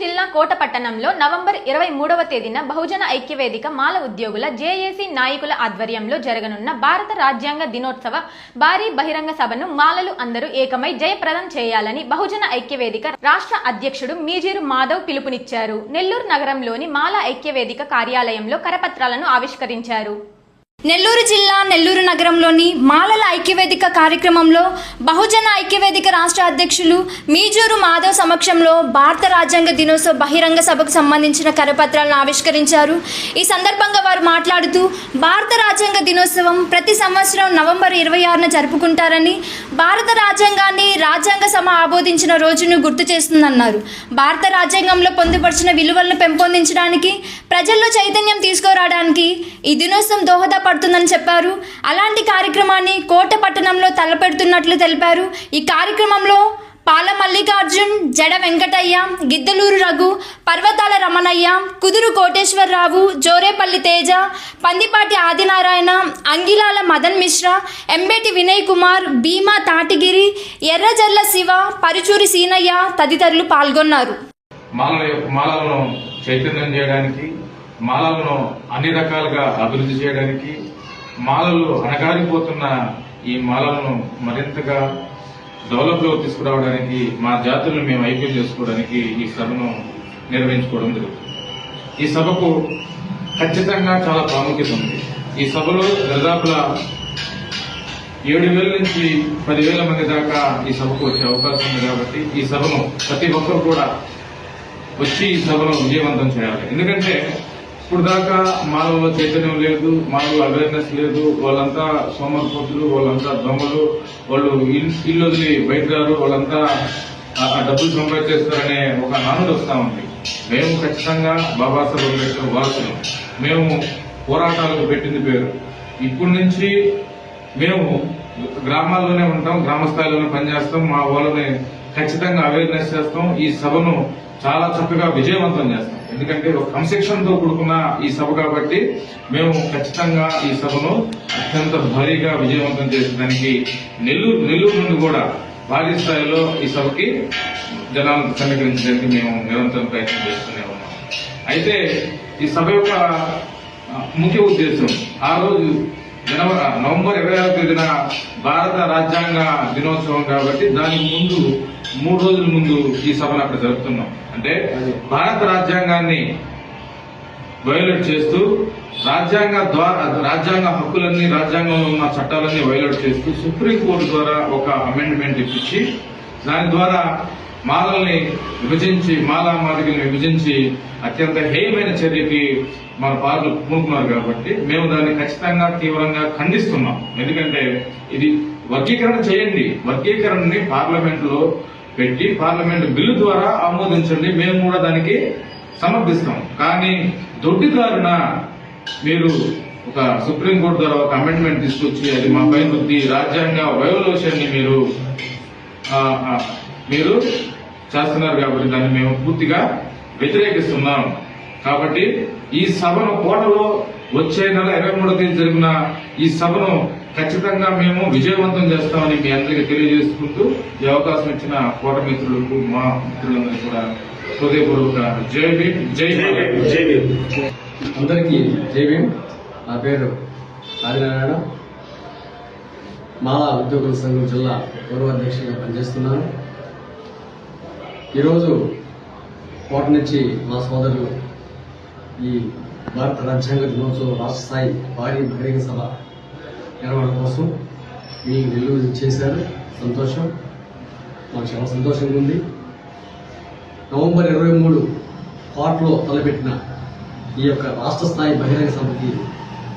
జిల్లా కోటపట్టణంలో నవంబర్ ఇరవై మూడవ తేదీన బహుజన ఐక్యవేదిక మాల ఉద్యోగుల జేఏసీ నాయకుల ఆధ్వర్యంలో జరగనున్న భారత రాజ్యాంగ దినోత్సవ భారీ బహిరంగ సభను మాలలు అందరూ ఏకమై జయప్రదం చేయాలని బహుజన ఐక్యవేదిక రాష్ట్ర అధ్యక్షుడు మీజీరు మాధవ్ పిలుపునిచ్చారు. నెల్లూరు నగరంలోని మాల ఐక్యవేదిక కార్యాలయంలో కరపత్రాలను ఆవిష్కరించారు. నెల్లూరు జిల్లా నెల్లూరు నగరంలోని మాలల ఐక్యవేదిక కార్యక్రమంలో బహుజన ఐక్యవేదిక రాష్ట్ర అధ్యక్షులు మీజూరు మాధవ్ సమక్షంలో భారత రాజ్యాంగ దినోత్సవ బహిరంగ సభకు సంబంధించిన కరపత్రాలను ఆవిష్కరించారు. ఈ సందర్భంగా వారు మాట్లాడుతూ భారత రాజ్యాంగ దినోత్సవం ప్రతి సంవత్సరం నవంబర్ ఇరవై ఆరున జరుపుకుంటారని భారత రాజ్యాంగాన్ని రాజ్యాంగ సభ ఆబోధించిన రోజును గుర్తు చేస్తుందన్నారు. భారత రాజ్యాంగంలో పొందుపరిచిన విలువలను పెంపొందించడానికి ప్రజల్లో చైతన్యం తీసుకురావడానికి ఈ దినోత్సవం దోహద పడుతుందని చెప్పారు. అలాంటి కార్యక్రమాన్ని కోట పట్టణంలో తలపెడుతున్నట్లు తెలిపారు. ఈ కార్యక్రమంలో పాల మల్లికార్జున్ జడ వెంకటయ్య గిద్దలూరు రఘు పర్వతాల రమణయ్య కుదురు కోటేశ్వరరావు జోరేపల్లి తేజ పందిపాటి ఆదినారాయణ అంగిలాల మదన్ మిశ్రా ఎంబేటి వినయ్ కుమార్ భీమా తాటిగిరి ఎర్రజర్ల శివ పరుచూరి సీనయ్య తదితరులు పాల్గొన్నారు. చైతన్యం చేయడానికి మాలలను అన్ని రకాలుగా అభివృద్ధి చేయడానికి మాలలు అణగారిపోతున్న ఈ మాలలను మరింతగా డెవలప్లో తీసుకురావడానికి మా జాతులను మేము ఐక్యం చేసుకోవడానికి ఈ సభను నిర్వహించుకోవడం జరుగుతుంది. ఈ సభకు ఖచ్చితంగా చాలా ప్రాముఖ్యత ఉంది. ఈ సభలో దాదాపులా ఏడు వేల నుంచి పదివేల మంది దాకా ఈ సభకు వచ్చే అవకాశం ఉంది కాబట్టి ఈ సభను ప్రతి ఒక్కరు కూడా వచ్చి ఈ సభను విజయవంతం చేయాలి. ఎందుకంటే ఇప్పుడు దాకా మాలో చైతన్యం లేదు మాలో అవేర్నెస్ లేదు. వాళ్ళంతా సోమర్పోతులు వాళ్ళంతా దొంగలు వాళ్ళు ఇల్- ఇల్లు వదిలి బయట రారు వాళ్ళంతా డబ్బులు సంపాదించేస్తారనే ఒక నానుడు వస్తా ఉంది. మేము ఖచ్చితంగా బాబాసాహెబ్ అంబేద్కర్ వారసులు. మేము పోరాటాలకు పెట్టింది పేరు. ఇప్పటి నుంచి మేము గ్రామాల్లోనే ఉంటాం గ్రామ స్థాయిలోనే పనిచేస్తాం మా వాళ్ళని ఖచ్చితంగా అవేర్నెస్ చేస్తాం. ఈ సభను చాలా చక్కగా విజయవంతం చేస్తాం. ఎందుకంటే ఒక కన్సెక్షన్తో కూడుకున్న ఈ సభ కాబట్టి మేము ఖచ్చితంగా ఈ సభను అత్యంత భారీగా విజయవంతం చేసేదానికి నెల్లూరు నెల్లూరు నుండి కూడా భారీ స్థాయిలో ఈ సభకి జనాలను సమీకరించడానికి మేము నిరంతరం ప్రయత్నం చేస్తూనే ఉన్నాం. అయితే ఈ సభ యొక్క ముఖ్య ఉద్దేశం ఆ రోజు జనవరి నవంబర్ ఇరవై ఆరో తేదీన భారత రాజ్యాంగ దినోత్సవం కాబట్టి దానికి ముందు మూడు రోజుల ముందు ఈ సభను అక్కడ జరుపుతున్నాం. అంటే భారత రాజ్యాంగాన్ని వైలేట్ చేస్తూ రాజ్యాంగ ద్వారా రాజ్యాంగ హక్కులన్నీ రాజ్యాంగంలో ఉన్న చట్టాలన్నీ వైలేట్ చేస్తూ సుప్రీంకోర్టు ద్వారా ఒక అమెండ్మెంట్ ఇప్పించి దాని ద్వారా మాలల్ని విభజించి మాలా మాదికల్ని విభజించి అత్యంత హేయమైన చర్యకి మన పార్లు పూనుకున్నారు కాబట్టి మేము దాన్ని ఖచ్చితంగా తీవ్రంగా ఖండిస్తున్నాం. ఎందుకంటే ఇది వర్గీకరణ చేయండి. వర్గీకరణని పార్లమెంట్లో పెట్టి పార్లమెంట్ బిల్లు ద్వారా ఆమోదించండి. మేము కూడా దానికి సమర్థిస్తాం కానీ దొడ్డిదారున మీరు ఒక సుప్రీంకోర్టు ద్వారా ఒక అమెండ్మెంట్ తీసుకొచ్చి అది మా పైన వృద్ధి రాజ్యాంగ వయోలోషన్ని మీరు మీరు చేస్తున్నారు కాబట్టి దాన్ని మేము పూర్తిగా వ్యతిరేకిస్తున్నాం. కాబట్టి ఈ సభను కోటలో వచ్చే నెల ఇరవై మూడో తేదీ జరిగిన ఈ సభను ఖచ్చితంగా మేము విజయవంతం చేస్తామని మీ అందరికీ తెలియజేసుకుంటూ ఈ అవకాశం ఇచ్చిన కోట మిత్రులకు మా మిత్రులందరికీ కూడా హృదయపూర్వక జై భీమ్ జై భారత్. అందరికీ జై భీమ్. నా పేరు ఆదినారాయణ. మాలా ఉద్యోగుల సంఘం జిల్లా గౌరవ అధ్యక్షుడిగా పనిచేస్తున్నాను. ఈరోజు కోట నుంచి మా సోదరులు ఈ భారత రాజ్యాంగ దినోత్సవం రాష్ట్ర స్థాయి భారీ బహిరంగ సభ నిర్వహణ కోసం మీ నెల్లూరు చేశారు. సంతోషం. మాకు చాలా సంతోషంగా ఉంది. నవంబర్ ఇరవై మూడు కోటలో తలపెట్టిన ఈ యొక్క రాష్ట్ర స్థాయి బహిరంగ సభకి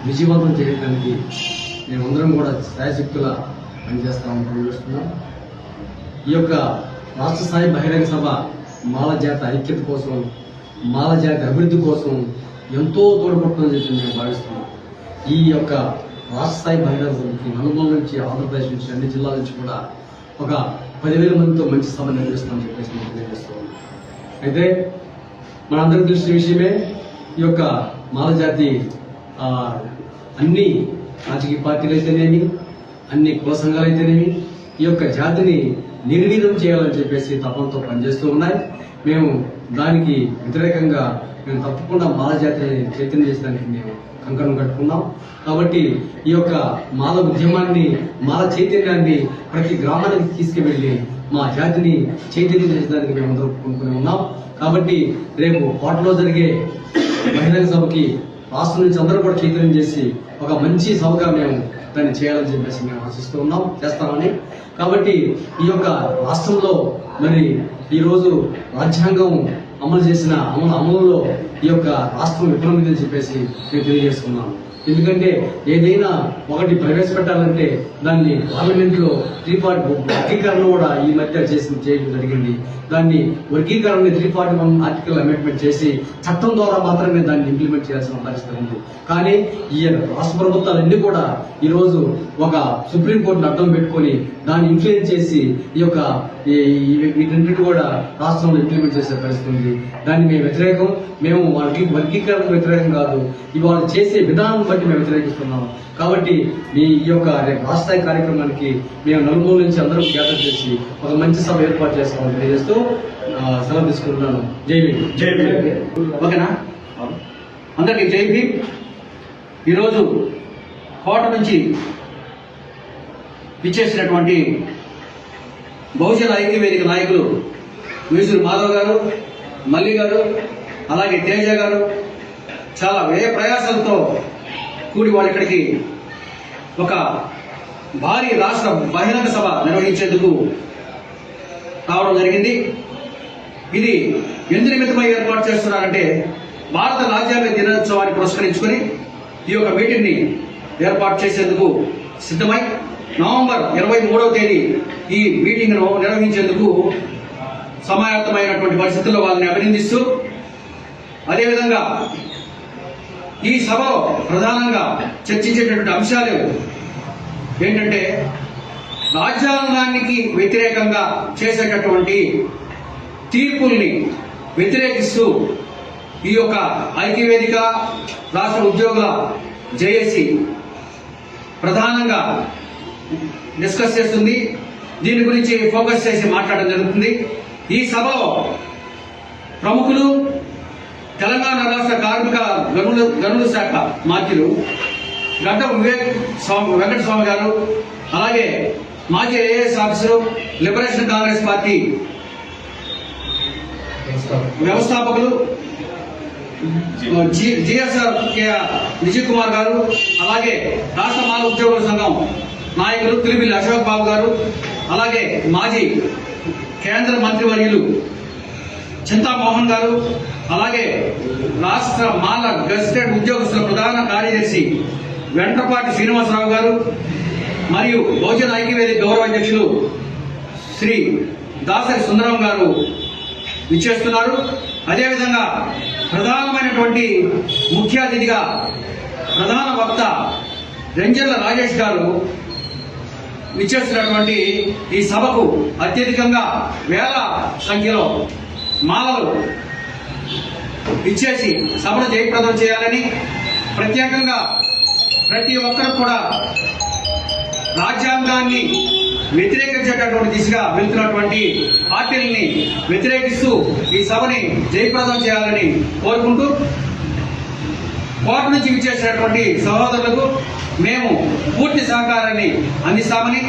విజయవంతం చేయడానికి మేమందరం కూడా శాయశక్తుల పనిచేస్తామని తెలియజేస్తున్నాం. ఈ యొక్క రాష్ట్ర స్థాయి బహిరంగ సభ మాల జాతి ఐక్యత కోసం మాల జాతి అభివృద్ధి కోసం ఎంతో తోడ్పడుతుందని చెప్పి మేము భావిస్తున్నాం ఈ యొక్క రాష్ట్ర స్థాయి బహిరంగ సభకి నుంచి ఆంధ్రప్రదేశ్ నుంచి అన్ని జిల్లాల నుంచి కూడా ఒక పదివేల మందితో మంచి సభ నిర్వహిస్తామని చెప్పేసి మేము తెలియజేస్తున్నాం అయితే మనందరికీ తెలిసిన విషయమే ఈ యొక్క మాలజాతి అన్ని రాజకీయ పార్టీలు అయితేనేమి అన్ని కుల సంఘాలు అయితేనేమి ఈ యొక్క జాతిని నిర్వీర్యం చేయాలని చెప్పేసి తపంతో పనిచేస్తూ ఉన్నాయి. మేము దానికి వ్యతిరేకంగా మేము తప్పకుండా మాల జాతి చైతన్యం చేసేదానికి మేము కంకణం కట్టుకున్నాం. కాబట్టి ఈ యొక్క మాల ఉద్యమాన్ని మాల చైతన్యాన్ని ప్రతి గ్రామానికి తీసుకువెళ్ళి మా జాతిని చైతన్యం చేసేదానికి మేము అందరూ కొనుక్కుని ఉన్నాం. కాబట్టి రేపు కోటలో జరిగే బహిరంగ సభకి రాష్ట్రం నుంచి అందరూ కూడా చైతన్యం చేసి ఒక మంచి సభగా మేము దాన్ని చేయాలని చెప్పేసి మేము ఆశిస్తూ ఉన్నాం చేస్తామని. కాబట్టి ఈ యొక్క రాష్ట్రంలో మరి ఈరోజు రాజ్యాంగం అమలు చేసిన అమలు అమలులో ఈ యొక్క రాష్ట్రం విఫలమైందని చెప్పేసి మేము తెలియజేసుకున్నాం ఎందుకంటే ఏదైనా ఒకటి ప్రవేశపెట్టాలంటే దాన్ని పార్లమెంట్లో త్రీ ఫార్టీ వర్గీకరణ కూడా ఈ మధ్య చేసి చేయడం జరిగింది. దాన్ని వర్గీకరణ three forty one article amendment చేసి చట్టం ద్వారా మాత్రమే దాన్ని ఇంప్లిమెంట్ చేయాల్సిన పరిస్థితి ఉంది. కానీ ఈ రాష్ట్ర ప్రభుత్వాలన్నీ కూడా ఈరోజు ఒక సుప్రీంకోర్టును అడ్డం పెట్టుకొని దాన్ని ఇన్ఫ్లుయెన్స్ చేసి ఈ యొక్క ఈ- వీటన్నిటి కూడా రాష్ట్రంలో ఇంప్లిమెంట్ చేసే పరిస్థితి ఉంది. దాన్ని మేము వ్యతిరేకం. మేము వాళ్ళకి వర్గీకరణకు వ్యతిరేకం కాదు. ఇవాళ చేసే విధానం బట్టి మేము వ్యతిరేకిస్తున్నాం కాబట్టి ఈ ఈ యొక్క రేపు రాష్ట్ర స్థాయి కార్యక్రమానికి మేము నలుమూల నుంచి అందరం గ్యాదర్ చేసి ఒక మంచి సభ ఏర్పాటు చేస్తామని తెలియజేస్తూ సెలవు తీసుకుంటున్నాను. జై భీమ్. జై భీమ్. ఓకేనా? అందరికీ జై భీమ్. ఈరోజు కోట నుంచి ఇచ్చేసినటువంటి బహుజన ఐక్యవేదిక నాయకులు వీసురు మాధవ్ గారు మల్లి గారు అలాగే తేజ గారు చాలా వ్యయ ప్రయాసంతో కూడి వాళ్ళు ఇక్కడికి ఒక భారీ రాష్ట్ర బహిరంగ సభ నిర్వహించేందుకు రావడం జరిగింది. ఇది ఎందు నిమిత్తమై ఏర్పాటు చేస్తున్నారంటే భారత రాజ్యాంగ దినోత్సవాన్ని పురస్కరించుకొని ఈ యొక్క మీటింగ్ని ఏర్పాటు చేసేందుకు సిద్ధమై నవంబర్ ఇరవై మూడవ తేదీ ఈ మీటింగ్ను నిర్వహించేందుకు సమాయత్తమైనటువంటి పరిస్థితుల్లో వాళ్ళని అభినందిస్తూ అదేవిధంగా ఈ సభలో ప్రధానంగా చర్చించేటటువంటి అంశాలు ఏంటంటే రాజ్యాంగానికి వ్యతిరేకంగా చేసేటటువంటి తీర్పుల్ని వ్యతిరేకిస్తూ ఈ యొక్క ఐక్యవేదిక రాష్ట్ర ఉద్యోగుల జేఏసీ ప్రధానంగా డిస్కస్ చేస్తుంది. దీని గురించి ఫోకస్ చేసి మాట్లాడడం జరుగుతుంది. ఈ సభలో ప్రముఖులు తెలంగాణ రాష్ట్ర కార్మిక గనుల గనుల శాఖ మాత్యులు గడ్డ వివేక్ స్వామి వెంకట స్వామి గారు అలాగే మాజీ IAS officer liberation congress party వ్యవస్థాపకులు. జిఎస్ఆర్ విజయ్ కుమార్ గారు అలాగే రాష్ట్ర మాల ఉద్యోగుల సంఘం నాయకులు తిరుమిల్లి అశోక్ బాబు గారు అలాగే మాజీ కేంద్ర మంత్రివర్యులు చింతామోహన్ గారు అలాగే రాష్ట్ర మాల గజిటెడ్ ఉద్యోగస్తుల ప్రధాన కార్యదర్శి వెంటపాటి శ్రీనివాసరావు గారు మరియు బహుజన ఐక్యవేది గౌరవ అధ్యక్షులు శ్రీ దాసరి సుందరం గారు ఇచ్చేస్తున్నారు అదేవిధంగా ప్రధానమైనటువంటి ముఖ్య అతిథిగా ప్రధాన వక్త రెంజర్ల రాజేష్ గారు ఇచ్చేస్తున్నటువంటి ఈ సభకు అత్యధికంగా వేల సంఖ్యలో మాలలు ఇచ్చేసి సభను జయప్రదం చేయాలని ప్రత్యేకంగా ప్రతి ఒక్కరు కూడా రాజ్యాంగాన్ని వ్యతిరేకించేటటువంటి దిశగా వెళ్తున్నటువంటి పార్టీలని వ్యతిరేకిస్తూ ఈ సభని జయప్రదం చేయాలని కోరుకుంటూ కోట నుంచి విచ్చేసినటువంటి సహోదరులకు మేము పూర్తి సహకారాన్ని అందిస్తామని